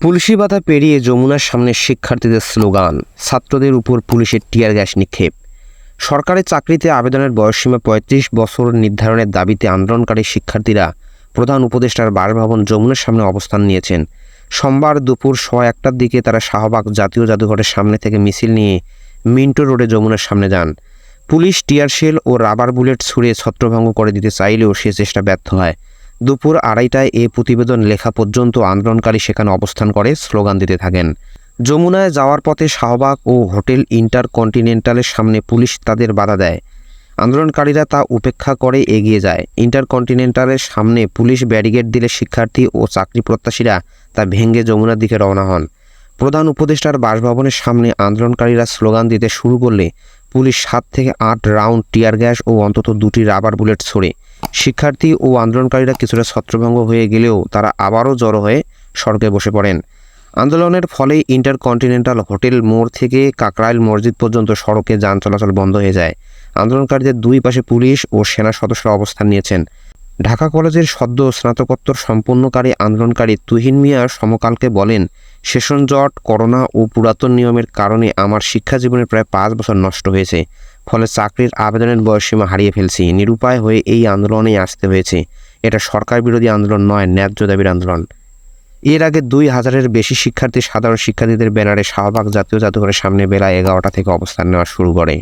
পুলিশি বাধা পেরিয়ে যমুনার সামনে শিক্ষার্থীদের স্লোগান, ছাত্রদের উপর পুলিশের টিয়ার গ্যাস নিক্ষেপ। সরকারি চাকরিতে আবেদনের বয়সসীমা পঁয়ত্রিশ বছর নির্ধারণের দাবিতে আন্দোলনকারী শিক্ষার্থীরা প্রধান উপদেষ্টার বাসভবন যমুনার সামনে অবস্থান নিয়েছেন। সোমবার দুপুর সোয়া একটার দিকে তারা শাহবাগ জাতীয় জাদুঘরের সামনে থেকে মিছিল নিয়ে মিন্টো রোডে যমুনার সামনে যান। পুলিশ টিয়ার টিয়ারশেল ও রাবার বুলেট ছুড়ে ছত্রভঙ্গ করে দিতে চাইলেও সে চেষ্টা ব্যর্থ হয়। দুপুর আড়াইটায় এ প্রতিবেদন লেখা পর্যন্ত আন্দোলনকারী সেখানে অবস্থান করে স্লোগান দিতে থাকেন। যমুনায় যাওয়ার পথে শাহবাগ ও হোটেল ইন্টারকন্টিনেন্টালের সামনে পুলিশ তাদের বাধা দেয়। আন্দোলনকারীরা তা উপেক্ষা করে এগিয়ে যায়। ইন্টারকন্টিনেন্টালের সামনে পুলিশ ব্যারিকেড দিলে শিক্ষার্থী ও চাকরি প্রত্যাশীরা তা ভেঙে যমুনার দিকে রওনা হন। প্রধান উপদেষ্টার বাসভবনের সামনে আন্দোলনকারীরা স্লোগান দিতে শুরু করলে পুলিশ সাত থেকে আট রাউন্ড টিয়ার গ্যাস ও অন্তত দুটি রাবার বুলেট ছোড়ে। শিক্ষার্থী ও আন্দোলনকারীরা কিছুটা ছত্রভঙ্গ হয়ে গেলেও তারা আবারও জড়ো হয়ে সড়কে বসে পড়েন। আন্দোলনের ফলে ইন্টারকন্টিনেন্টাল হোটেল মোড় থেকে কাকরাইল মসজিদ পর্যন্ত সড়কে যান চলাচল বন্ধ হয়ে যায়। আন্দোলনকারীদের দুই পাশে পুলিশ ও সেনা সদস্যরা অবস্থান নিয়েছেন। ঢাকা কলেজের সদ্য স্নাতকোত্তর সম্পন্নকারী আন্দোলনকারী তুহিন মিয়া সমকালকে বলেন সেশন জট, করোনা ও পুরাতন নিয়মের কারণে আমার শিক্ষা জীবনে প্রায় পাঁচ বছর নষ্ট হয়েছে। ফলে চাকরির আবেদনের বয়সসীমা হারিয়ে ফেলছি। নিরুপায় হয়ে এই আন্দোলনেই আসতে হয়েছে। এটা সরকার বিরোধী আন্দোলন নয়, ন্যায্য দাবির আন্দোলন। এর আগে দুই হাজারের বেশি শিক্ষার্থী সাধারণ শিক্ষার্থীদের ব্যানারে শাহবাগ জাতীয় জাদুঘরের সামনে বেলা এগারোটা থেকে অবস্থান নেওয়া শুরু করে।